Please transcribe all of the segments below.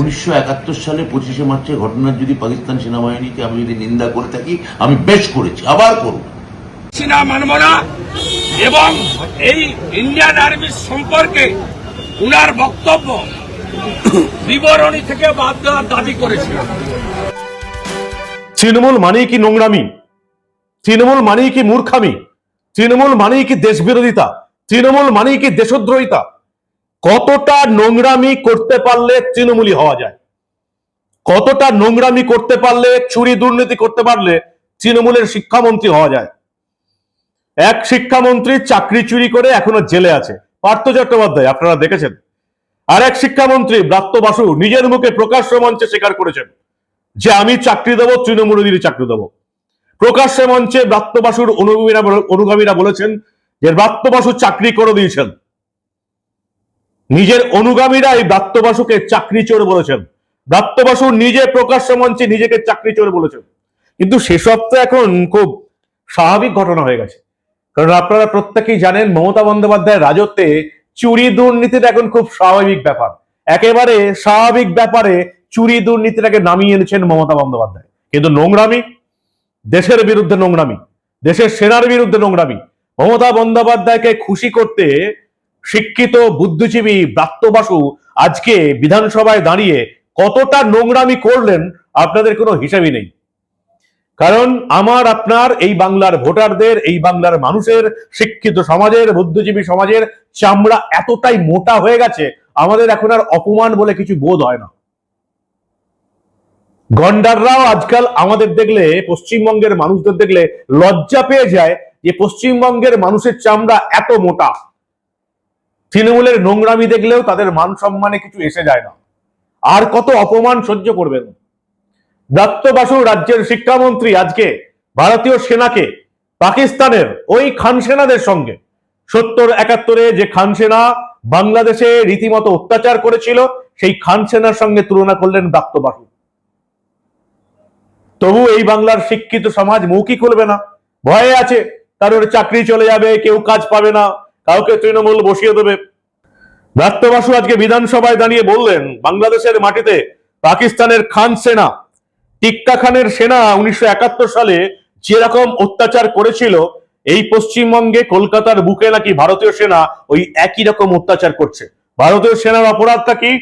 উনিশশো একাত্তর সালে পঁচিশে মার্চের ঘটনার যদি পাকিস্তান সেনাবাহিনীকে আমি যদি নিন্দা করে থাকি আমি বেশ করেছি আবার করব। চীনা মানব না এবং এই ইন্ডিয়ান আর্মির সম্পর্কে উনার বক্তব্য বিবরণী থেকে বাদ দেওয়ার দাবি করেছিলেন। তৃণমূল মানেই কি নোংরামি? তৃণমূল মানেই কি মূর্খামি? তৃণমূল মানেই কি দেশবিরোধিতা? তৃণমূল মানেই কি দেশদ্রোহিতা? কতটা নোংরামি করতে পারলে তৃণমূলী হওয়া যায়? কতটা নোংরামি করতে পারলে চুরি দুর্নীতি করতে পারলে তৃণমূলের শিক্ষামন্ত্রী হওয়া যায়? এক শিক্ষামন্ত্রী চাকরি চুরি করে এখনও জেলে আছে। পার্থ চট্টোপাধ্যায়, আপনারা দেখেছেন? আর এক শিক্ষামন্ত্রী ব্রাত্য বাসু নিজের মুখে প্রকাশ্য মঞ্চে স্বীকার করেছেন যে আমি চাকরি দেবো তৃণমূলীদেরই চাকরি দেবো। প্রকাশ্যে মঞ্চে ব্রাত্য বাসুর অনুগামীরা অনুগামীরা বলেছেন যে ব্রাত্য বাসু চাকরি করে দিয়েছেন। নিজের অনুগামীরা এই ব্রাত্য বাসুকে চাকরি চোর বলেছেন। ব্রাত্য বাসু নিজে প্রকাশ্য মঞ্চে নিজেকে চাকরি চোর বলেছেন। কিন্তু সেসব তো এখন খুব স্বাভাবিক ঘটনা হয়ে গেছে। কারণ আপনারা প্রত্যেকেই জানেন, মমতা বন্দ্যোপাধ্যায়ের রাজত্বে চুরি দুর্নীতিটা এখন খুব স্বাভাবিক ব্যাপার। একেবারে স্বাভাবিক ব্যাপারে চুরি দুর্নীতিটাকে নামিয়ে এনেছেন মমতা বন্দ্যোপাধ্যায়। কিন্তু নোংরামি, দেশের বিরুদ্ধে নোংরামি, দেশের সেনার বিরুদ্ধে নোংরামি, মমতা বন্দ্যোপাধ্যায়কে খুশি করতে শিক্ষিত বুদ্ধিজীবী ব্রাত্য বাসু আজকে বিধানসভায় দাঁড়িয়ে কতটা নোংরামি করলেন আপনাদের কোনো হিসাবই নেই। কারণ আমার, আপনার, এই বাংলার ভোটারদের, এই বাংলার মানুষের, শিক্ষিত সমাজের, বুদ্ধিজীবী সমাজের চামড়া এতটাই মোটা হয়ে গেছে, আমাদের এখন আর অপমান বলে কিছু বোধ হয় না। গন্ডাররাও আজকাল আমাদের দেখলে, পশ্চিমবঙ্গের মানুষদের দেখলে লজ্জা পেয়ে যায় যে পশ্চিমবঙ্গের মানুষের চামড়া এত মোটা। তৃণমূলের নোংরামি দেখলেও তাদের মান সম্মানে কিছু এসে যায় না। আর কত অপমান সহ্য করবেন? দত্ত বাসু রাজ্যের শিক্ষামন্ত্রী আজকে ভারতীয় সেনাকে পাকিস্তানের ওই খান সেনাদের সঙ্গে। সত্তর একাত্তরে যে খান সেনা বাংলাদেশে রীতিমতো অত্যাচার করেছিল, সেই খান সেনার সঙ্গে তুলনা করলেন দত্ত বাসু তবু এই বাংলার শিক্ষিত সমাজ মুখই খুলবে না। ভয়ে আছে, কারোর চাকরি চলে যাবে, কেউ কাজ পাবে না। কাউকে তৃণমূল বসিয়ে দেবে। দত্ত বাসু আজকে বিধানসভায় দাঁড়িয়ে বললেন, বাংলাদেশের মাটিতে পাকিস্তানের খান সেনা। টিক্কা খানের সেনা উনিশশো সালে যেরকম অত্যাচার করেছিল, এই পশ্চিমবঙ্গে কলকাতার বুকে নাকি ভারতীয় সেনা ওই একই রকম অত্যাচার করছে। ভারতীয় সেনার অপরাধটা কি?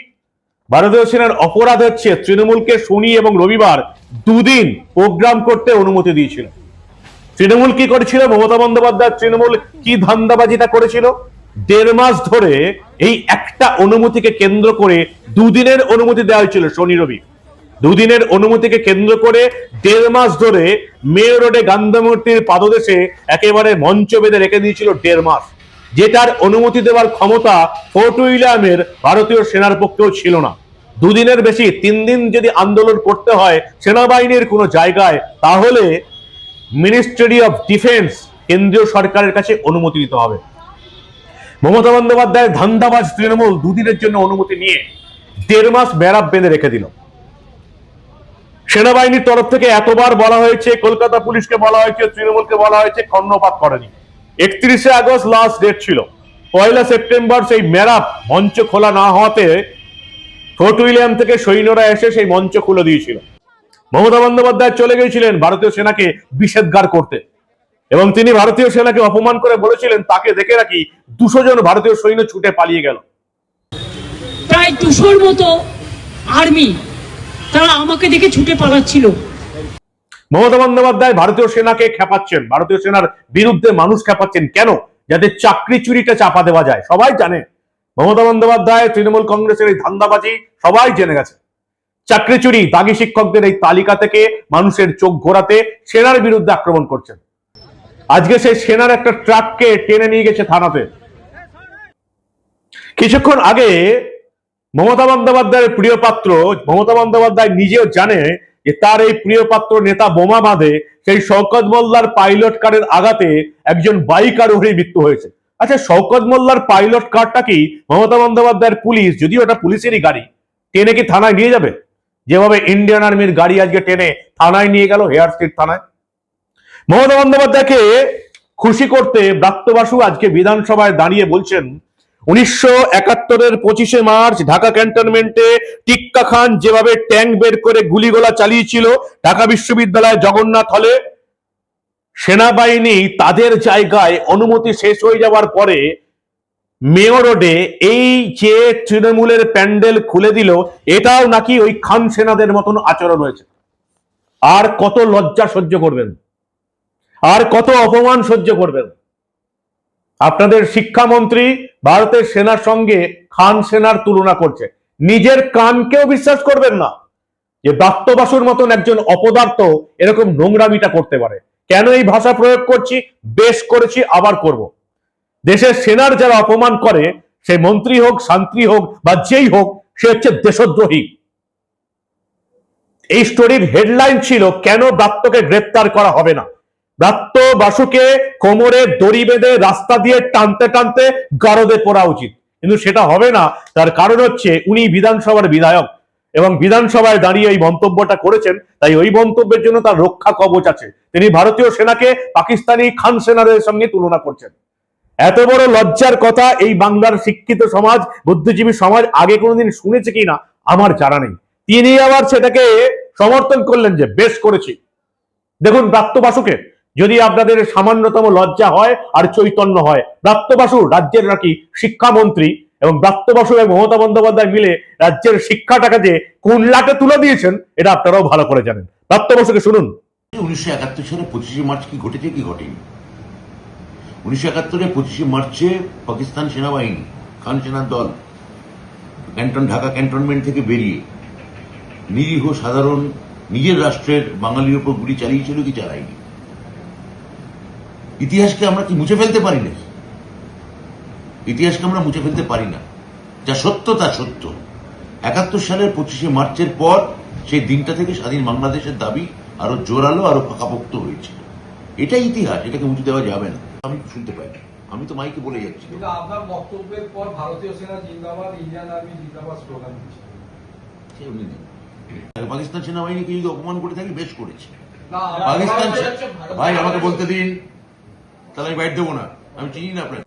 ভারতীয় সেনার অপরাধ হচ্ছে তৃণমূলকে শনি এবং রবিবার দুদিন প্রোগ্রাম করতে অনুমতি দিয়েছিল। তৃণমূল কি করেছিল? মমতা বন্দ্যোপাধ্যায় তৃণমূল কি ধান্দাবাজিটা করেছিল? দেড় মাস ধরে এই একটা অনুমতিকে কেন্দ্র করে দুদিনের অনুমতি দেওয়া হয়েছিল শনি রবি। দুদিনের অনুমতিকে কেন্দ্র করে দেড় মাস ধরে মেয়র রোডে গান্ধামূর্তির পাদদেশে একেবারে মঞ্চ বেঁধে রেখে দিয়েছিল দেড় মাস। যেটার অনুমতি দেওয়ার ক্ষমতা ফোর্ট উইলিয়ামের ভারতীয় সেনার পক্ষেও ছিল না। দুদিনের বেশি তিন দিন যদি আন্দোলন করতে হয় সেনাবাহিনীর কোনো জায়গায়, তাহলে মিনিস্ট্রি অফ ডিফেন্স কেন্দ্রীয় সরকারের কাছে অনুমতি দিতে হবে। মমতা বন্দ্যোপাধ্যায় ধান্দাবাজ তৃণমূল দুদিনের জন্য অনুমতি নিয়ে দেড় মাস বেড়াপ বেঁধে রেখে দিল। সেনাবাহিনীর তরফ থেকে এতবার বলা হয়েছে, কলকাতা পুলিশকে বলা হয়েছে, তৃণমূলকে বলা হয়েছে, কর্ণপাত করেনি। একত্রিশে আগস্ট লাস্ট ডেট ছিল। পয়লা সেপ্টেম্বর সেই মেরাপ মঞ্চ খোলা না হওয়াতে ফোর্ট উইলিয়াম থেকে সৈন্যরা এসে সেই মঞ্চ খুলে দিয়েছিল। মমতা বন্দ্যোপাধ্যায় চলে গিয়েছিলেন ভারতীয় সেনাকে বিষেধগার করতে। এবং তিনি ভারতীয় সেনাকে অপমান করে বলেছিলেন তাকে দেখে রাখি দুশো জন ভারতীয় সৈন্য ছুটে পালিয়ে গেল। প্রায় দুশোর মতো আর্মি তারা আমাকে দেখে ছুটে পালাচ্ছিল। মমতা বন্দ্যোপাধ্যায় ভারতীয় সেনাকে খেপাচ্ছেন। ভারতীয় সেনার বিরুদ্ধে মানুষ খেপাচ্ছেন কেন? যাতে চাকরি চুরিটা চাপা দেওয়া যায়। সবাই জানে মমতা বন্দ্যোপাধ্যায় তৃণমূল কংগ্রেসের এই ধান্দাবাজি সবাই জেনে গেছে। চাকরি চুরি, দাগি শিক্ষকদের এই তালিকা থেকে মানুষের চোখ ঘোরাতে সেনার বিরুদ্ধে আক্রমণ করছেন। আজকে সেই সেনার একটা ট্রাককে টেনে নিয়ে গেছে থানাতে। কিছুক্ষণ আগে মমতা বন্দ্যোপাধ্যায়ের প্রিয় পাত্র, মমতা বন্দ্যোপাধ্যায় নিজেও জানে যে তার এই প্রিয় পাত্র নেতা বোমা বাঁধে, সেই শওকত মোল্লার পাইলট কারের আঘাতে একজন বাইক আরোহী মৃত্যু হয়েছে। আচ্ছা শওকত মোল্লার পাইলট কারটা কি? মমতা বন্দ্যোপাধ্যায়ের পুলিশ, যদিও ওটা পুলিশেরই গাড়ি। টেনে কি থানায় নিয়ে যাবে? যেভাবে ইন্ডিয়ান আর্মির গাড়ি আজকে টেনে থানায় নিয়ে গেল হেয়ার স্ট্রিট থানায়। মমতা বন্দ্যোপাধ্যায়কে খুশি করতে ব্রাত্য বাসু আজকে বিধানসভায় দাঁড়িয়ে বলছেন, উনিশশো একাত্তরের পঁচিশে মার্চ ঢাকা ক্যান্টনমেন্টে টিক্কা খান যেভাবে ট্যাঙ্ক বের করে গুলিগোলা চালিয়েছিল ঢাকা বিশ্ববিদ্যালয় জগন্নাথ হলে, সেনাবাহিনী তাদের জায়গায় অনুমতি শেষ হয়ে যাওয়ার পরে মেয়র রোডে এই যে তৃণমূলের প্যান্ডেল খুলে দিল, এটাও নাকি ওই খান সেনাদের মতন আচরণ হয়েছে। আর কত লজ্জা সহ্য করবেন? আর কত অপমান সহ্য করবেন? আপনাদের শিক্ষামন্ত্রী ভারতের সেনার সঙ্গে খান সেনার তুলনা করছে। নিজের কানকেও বিশ্বাস করবেন না যে বাস্তুবাসুর মতন একজন অপদার্থ এরকম নোংরামিটা করতে পারে। কেন এই ভাষা প্রয়োগ করছি? বেশ করেছি, আবার করব। দেশের সেনার যারা অপমান করে, সে মন্ত্রী হোক, শান্তি হোক, বা যেই হোক, সে হচ্ছে দেশদ্রোহী। এই স্টোরির হেডলাইন ছিল, কেন ব্রাত্যকে গ্রেপ্তার করা হবে না? ব্রাত্য বাসুকে কোমরে দড়ি বেঁধে রাস্তা দিয়ে টানতে টানতে গারদে পড়া উচিত। কিন্তু সেটা হবে না, তার কারণ হচ্ছে উনি বিধানসভার বিধায়ক এবং বিধানসভায় দাঁড়িয়ে এই মন্তব্যটা করেছেন, তাই ওই মন্তব্যের জন্য তার রক্ষা কবচ আছে। তিনি ভারতীয় সেনাকে পাকিস্তানি খান সেনাদের সঙ্গে তুলনা করছেন। এত বড় লজ্জার কথা এই বাংলার শিক্ষিত সমাজ, বুদ্ধিজীবী সমাজ আগে কোনোদিন শুনেছে কিনা আমার জানা নেই। তিনি আবার সেটাকে সমর্থন করলেন যে বেশ করেছি। দেখুন প্রাপ্ত বাসুকে যদি আপনাদের সামান্যতম লজ্জা হয় আর চৈতন্য হয় প্রাপ্ত বাসু রাজ্যের নাকি শিক্ষামন্ত্রী এবং প্রাপ্ত বাসু এবং মমতা বন্দ্যোপাধ্যায় মিলে রাজ্যের শিক্ষাটাকে যে কোন লাটে তুলে দিয়েছেন, এটা আপনারাও ভালো করে জানেন। প্রাপ্ত বাসুকে শুনুন। উনিশশো একাত্তর সালে পঁচিশে মার্চ কি ঘটেছে, কি ঘটেনি? উনিশশো একাত্তরে পঁচিশে মার্চে পাকিস্তান সেনাবাহিনী খান সেনার দল, ক্যান্টন, ঢাকা ক্যান্টনমেন্ট থেকে বেরিয়ে নিরীহ সাধারণ নিজের রাষ্ট্রের বাঙালির উপর গুলি চালিয়েছিল কি চালায়নি। ইতিহাসকে আমরা কি মুছে ফেলতে পারি না? ইতিহাসকে আমরা মুছে ফেলতে পারি না। যা সত্য তা সত্য। একাত্তর সালের পঁচিশে মার্চের পর সেই দিনটা থেকে স্বাধীন বাংলাদেশের দাবি আরও জোরালো, আরও পাকাপোক্ত হয়েছে এটাই ইতিহাস, এটাকে মুছে দেওয়া যাবে না। আমি শুনতে পাই আমি তো মাইকে বলে যাচ্ছি। আপনার বক্তব্যের পর ভারতীয় সেনা জিন্দাবাদ ইন্ডিয়ান আর্মি জিন্দাবাদ স্লোগান দিচ্ছে। সে উনি নেই। পাকিস্তান সেনাবাহিনীকে যদি অপমান করে থাকি বেশ করেছে। পাকিস্তান আপনারা ভাই আমাকে বলতে দিন। তাহলে আমি বাইট দেবো না। আমি চিনি না আপনাকে।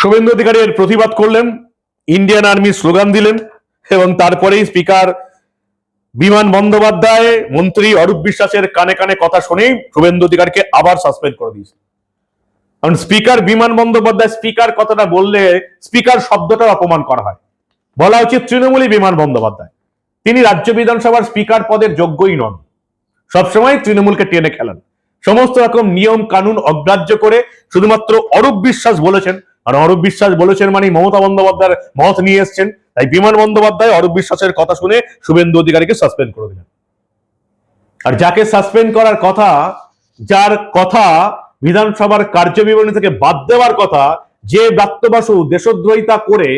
শুভেন্দু অধিকারী এর প্রতিবাদ করলেন ইন্ডিয়ান আর্মি স্লোগান দিলেন এবং তারপরেই স্পিকার বিমান বন্দ্যোপাধ্যায় মন্ত্রী অরূপ বিশ্বাসের কানে কানে কথা শুনেই শুভেন্দু অধিকারকে আবার সাসপেন্ড করে দিয়েছে কারণ স্পিকার বিমান বন্দ্যোপাধ্যায় স্পিকার কথাটা বললে স্পিকার শব্দটার অপমান করা হয়। বলা উচিত তৃণমূলী বিমান বন্দ্যোপাধ্যায়। তিনি রাজ্য বিধানসভার স্পিকার পদের যোগ্যই নন। সবসময় তৃণমূলকে টেনে খেলেন। সমস্ত রকম নিয়ম, কানুন অগ্রাহ্য করে শুধুমাত্র অরূপ বিশ্বাস বলেছেন। আর অরূপ বিশ্বাস বলেছেন মানে মমতা বন্দ্যোপাধ্যায়ের মত নিয়ে এসছেন। তাই বিমান বন্দ্যোপাধ্যায় অরূপ বিশ্বাসের কথা শুনে শুভেন্দু অধিকারীকে সাসপেন্ড করে দিলেন। আর যাকে সাসপেন্ড করার কথা, যার কথা বিধানসভার কার্যবিবরণী থেকে বাদ দেওয়ার কথা যে ব্রাত্যবাসু দেশদ্রোহিতা করে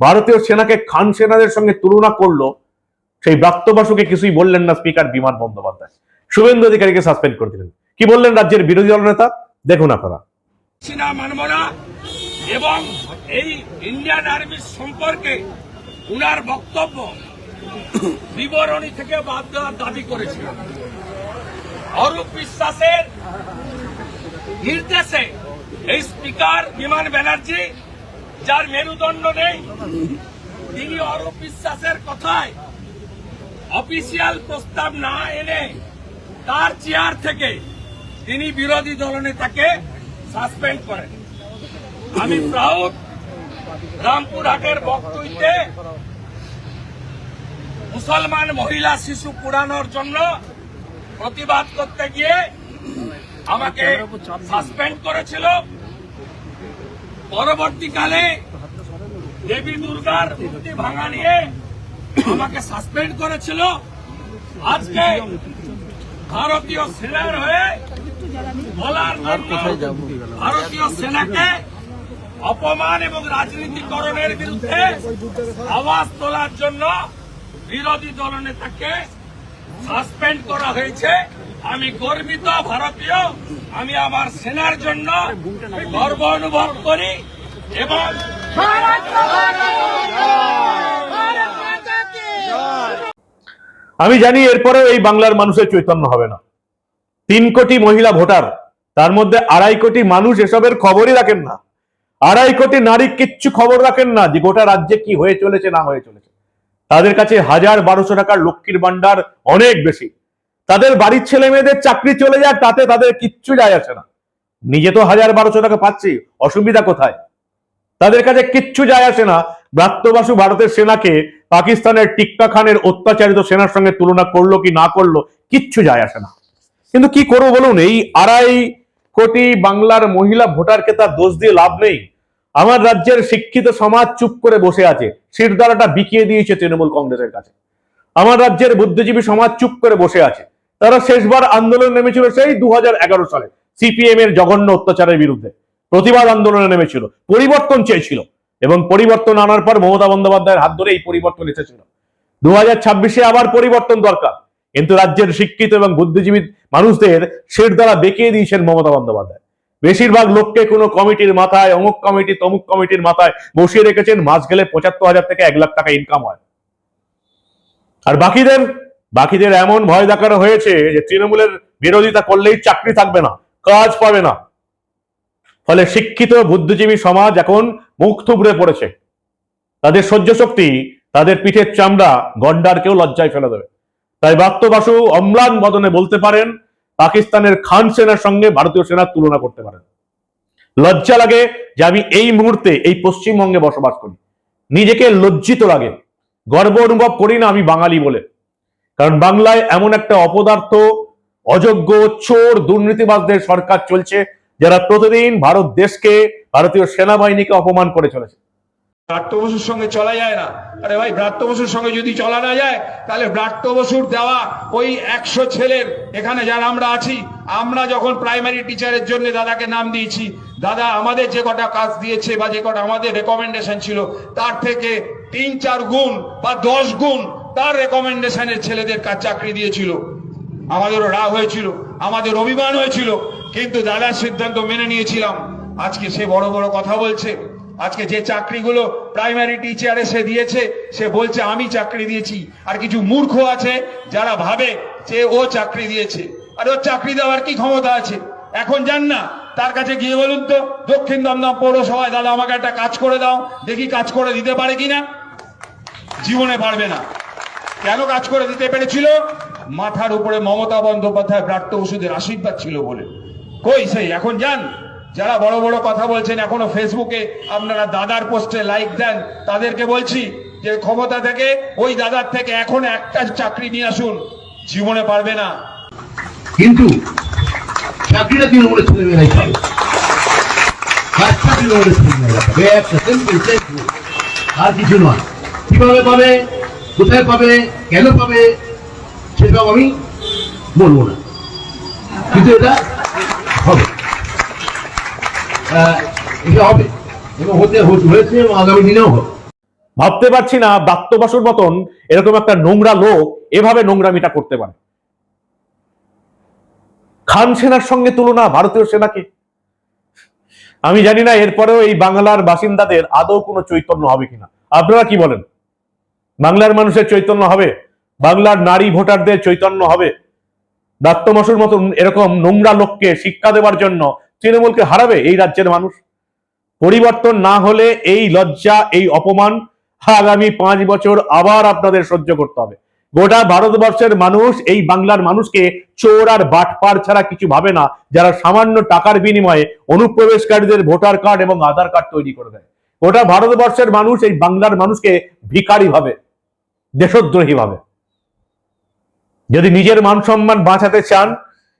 ভারতীয় সেনাকে খান সেনাদের সঙ্গে তুলনা করল, সেই ব্রাত্যবাসুকে কিছুই বললেন না স্পিকার বিমান বন্দ্যোপাধ্যায়। শুভেন্দু অধিকারীকে সাসপেন্ড করে দিলেন। কি বললেন রাজ্যের বিরোধী দল নেতা? দেখুন আপনারা। মানব না এবং এই ইন্ডিয়ান আর্মির সম্পর্কে উনার বক্তব্য বিবরণী থেকে বাদ দেওয়ার দাবি করেছিল অরূপ বিশ্বাসের নির্দেশে এই স্পিকার বিমান ব্যানার্জি, যার মেরুদণ্ড নেই, তিনি অরূপ বিশ্বাসের কথায় অফিসিয়াল প্রস্তাব না এনে তার চেয়ার থেকে তিনি বিরোধী দলনেতাকে সাসপেন্ড করেন। আমি প্রাউড রামপুরহাটের বক্তব্যে মুসলমান মহিলা শিশু পুরানোর জন্য প্রতিবাদ করতে গিয়ে আমাকে সাসপেন্ড করেছিল। পরবর্তীকালে দেবী দুর্গার মূর্তি ভাঙা নিয়ে আমাকে সাসপেন্ড করেছিল। আজকে ভারতীয় সেনার হয়ে বলার ভারতীয় সেনাকে অপমান এবং রাজনীতিকরণের বিরুদ্ধে আওয়াজ তোলার জন্য বিরোধী দলনেতাকে সাসপেন্ড করা হয়েছে। আমি গর্বিত ভারতীয় আমি আমার সেনার জন্য গর্ব অনুভব করি এবং আমি জানি এরপরেও এই বাংলার মানুষের চৈতন্য হবে না। তিন কোটি মহিলা ভোটার তার মধ্যে আড়াই কোটি মানুষ এসবের খবরই রাখেন না। আড়াই কোটি নারী কিচ্ছু খবর রাখেন না যে গোটা রাজ্যে কি হয়ে চলেছে না হয়ে চলেছে। তাদের কাছে হাজার বারোশো টাকার লক্ষ্মীর ভান্ডার অনেক বেশি। তাদের বাড়ির ছেলে মেয়েদের চাকরি চলে যাক তাতে তাদের কিচ্ছু যায় আসে না। নিজে তো হাজার বারোশো টাকা পাচ্ছি, অসুবিধা কোথায়? তাদের কাছে কিচ্ছু যায় আসে না। ব্রাত্যবাসু ভারতের সেনাকে পাকিস্তানের টিক্কা খানের অত্যাচারিত সেনার সঙ্গে তুলনা করল কি না করল, কিচ্ছু যায় আসে না। কিন্তু কি করব বলুন, এই আড়াই কোটি বাংলার মহিলা ভোটারকে তার দোষ দিয়ে লাভ নেই। আমার রাজ্যের শিক্ষিত সমাজ চুপ করে বসে আছে শিরদারাটা বিকিয়ে দিয়েছে তৃণমূল কংগ্রেসের কাছে। আমার রাজ্যের বুদ্ধিজীবী সমাজ চুপ করে বসে আছে। তারা শেষবার আন্দোলন নেমেছিল সেই দু হাজার এগারো সালে। সিপিএম এর জঘন্য অত্যাচারের বিরুদ্ধে প্রতিবাদ আন্দোলনে নেমেছিল, পরিবর্তন চেয়েছিল এবং পরিবর্তন আনার পর মমতা বন্দ্যোপাধ্যায়ের হাত ধরে এই পরিবর্তন এসেছিল। দু ছাব্বিশে আবার পরিবর্তন দরকার, কিন্তু রাজ্যের শিক্ষিত এবং বুদ্ধিজীবী মানুষদের শের দ্বারা বেঁকিয়ে দিয়েছেন মমতা বন্দ্যোপাধ্যায়। বেশিরভাগ লোককে কোনো কমিটির মাথায়, অমুক কমিটি, তমুক কমিটির মাথায় বসিয়ে রেখেছেন, মাস গেলে পঁচাত্তর হাজার থেকে এক লাখ টাকা ইনকাম হয়। আর বাকিদের বাকিদের এমন ভয় দেখানো হয়েছে যে তৃণমূলের বিরোধিতা করলেই চাকরি থাকবে না, কাজ পাবে না। ফলে শিক্ষিত, বুদ্ধিজীবী সমাজ এখন মুখ থুবড়ে পড়েছে। তাদের সহ্য শক্তি, তাদের পিঠের চামড়া গন্ডারকেও লজ্জায় ফেলে দেবে। তাই বাস্তবাসু অম্লান বদনে বলতে পারেন, পাকিস্তানের খান সেনার সঙ্গে ভারতীয় সেনার তুলনা করতে পারেন। লজ্জা লাগে যে আমি এই মুহূর্তে এই পশ্চিমবঙ্গে বসবাস করি। নিজেকে লজ্জিত লাগে। গর্ব অনুভব করি না আমি বাঙালি বলে। কারণ বাংলায় এমন একটা অপদার্থ, অযোগ্য, চোর, দুর্নীতিবাজদের সরকার চলছে, যারা প্রতিদিন ভারত দেশকে, ভারতীয় সেনাবাহিনীকে অপমান করে চলেছে। ব্রাত্য বসুর সঙ্গে চলা যায় না। আরে ভাই, ব্রাত্য বসুর সঙ্গে যদি চলা না যায়, তাহলে ব্রাত্য বসুর দেওয়া ওই একশো ছেলের এখানে যারা আমরা আছি, আমরা যখন প্রাইমারি টিচারের জন্য দাদাকে নাম দিয়েছি, দাদা আমাদের যে কটা কাজ দিয়েছে বা যে কটা আমাদের রেকমেন্ডেশন ছিল, তার থেকে তিন চার গুণ বা দশ গুণ তার রেকমেন্ডেশনের ছেলেদের কাজ চাকরি দিয়েছিল। আমাদেরও রাগ হয়েছিল, আমাদের অভিমান হয়েছিল, কিন্তু দাদার সিদ্ধান্ত মেনে নিয়েছিলাম। আজকে সে বড় বড় কথা বলছে, আজকে যে চাকরিগুলো প্রাইমারি টিচারে সে দিয়েছে, সে বলছে, আমি চাকরি দিয়েছি। আর কিছু মূর্খ আছে যারা ভাবে যে ও চাকরি দিয়েছে। আর ওর চাকরি দেওয়ার কি ক্ষমতা আছে? এখন যান না, তার কাছে গিয়ে বলুন তো, দক্ষিণ দমদম পৌরসভায়, দাদা, আমাকে একটা কাজ করে দাও, দেখি কাজ করে দিতে পারে কিনা? জীবনে পারবে না। কেন কাজ করে দিতে পেরেছিল? মাথার উপরে মমতা বন্দ্যোপাধ্যায় ব্রাত্য ওষুধের আশীর্বাদ ছিল বলে। কই সেই, এখন যান। যারা বড় বড় কথা বলছেন, এখনও ফেসবুকে আপনারা দাদার পোস্টে লাইক দেন, তাদেরকে বলছি যে ক্ষমতা থেকে, ওই দাদার থেকে এখন একটা চাকরি নিয়ে আসুন। জীবনে পারবে না। কিন্তু চাকরিটা তৃণমূলের ছেলেমেয়েরাই পাবে। কাজটা পাবে। আর কিছু নয়। কীভাবে পাবে? কোথায় পাবে, কেন পাবে সেসব আমি বলব না। কিন্তু এটা হবে। এটা হবে এবং হতে হয়েছে আগামী দিনেও হবে। ভাবতে পারছি না বাত্যবাসুর মতন এরকম একটা নোংরা লোক এভাবে নোংরামিটা করতে পারে। খান সেনার সঙ্গে তুলনা ভারতীয় সেনাকে। আমি জানি না এরপরেও এই বাংলার বাসিন্দাদের আদৌ কোনো চৈতন্য হবে কিনা। আপনারা কি বলেন? বাংলার মানুষের চৈতন্য হবে, বাংলার নারী ভোটারদের চৈতন্য হবে। দাত্তমাসুর মতন এরকম নোংরা লোককে শিক্ষা দেওয়ার জন্য তৃণমূলকে হারাবে এই রাজ্যের মানুষ। পরিবর্তন না হলে এই লজ্জা, এই অপমান আগামী পাঁচ বছর আবার আপনাদের সহ্য করতে হবে। গোটা ভারতবর্ষের মানুষ এই বাংলার মানুষকে চোর আর বাটপার ছাড়া কিছু ভাবে না, যারা সামান্য টাকার বিনিময়ে অনুপ্রবেশকারীদের ভোটার কার্ড এবং আধার কার্ড তৈরি করে দেয়। গোটা ভারতবর্ষের মানুষ এই বাংলার মানুষকে ভিখারি ভাবে। দেশদ্রোহী ভাবে যদি নিজের মান সম্মান বাঁচাতে চান,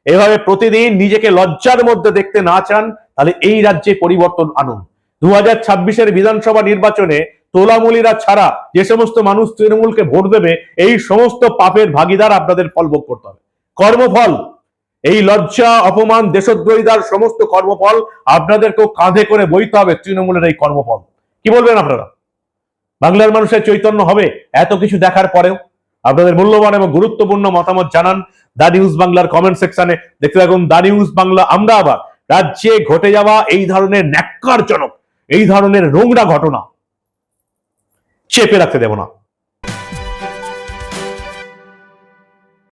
এভাবে প্রতিদিন নিজেকে লজ্জার মধ্যে দেখতে না চান, তাহলে এই রাজ্যে পরিবর্তন আনুন। দু হাজার ছাব্বিশের বিধানসভা নির্বাচনে তোলামুলিরা ছাড়া যে সমস্ত মানুষ তৃণমূলকে ভোট দেবে, এই সমস্ত পাপের ভাগিদার আপনাদের ফল ভোগ করতে হবে। কর্মফল, এই লজ্জা, অপমান দেশদ্রোহিতার সমস্ত কর্মফল আপনাদেরকেও কাঁধে করে বইতে হবে তৃণমূলের এই কর্মফল। কি বলবেন আপনারা? বাংলার মানুষের চৈতন্য হবে এত কিছু দেখার পরেও। আপনাদের মূল্যবান এবং গুরুত্বপূর্ণ মতামত জানান দা নিউজ বাংলার কমেন্ট সেকশনে দেখতে থাকুন দা নিউজ বাংলা, আমরা আবার রাজ্যে ঘটে যাওয়া এই ধরনের ন্যাক্কারজনক, এই ধরনের নোংরা ঘটনা চেপে রাখতে দেব না।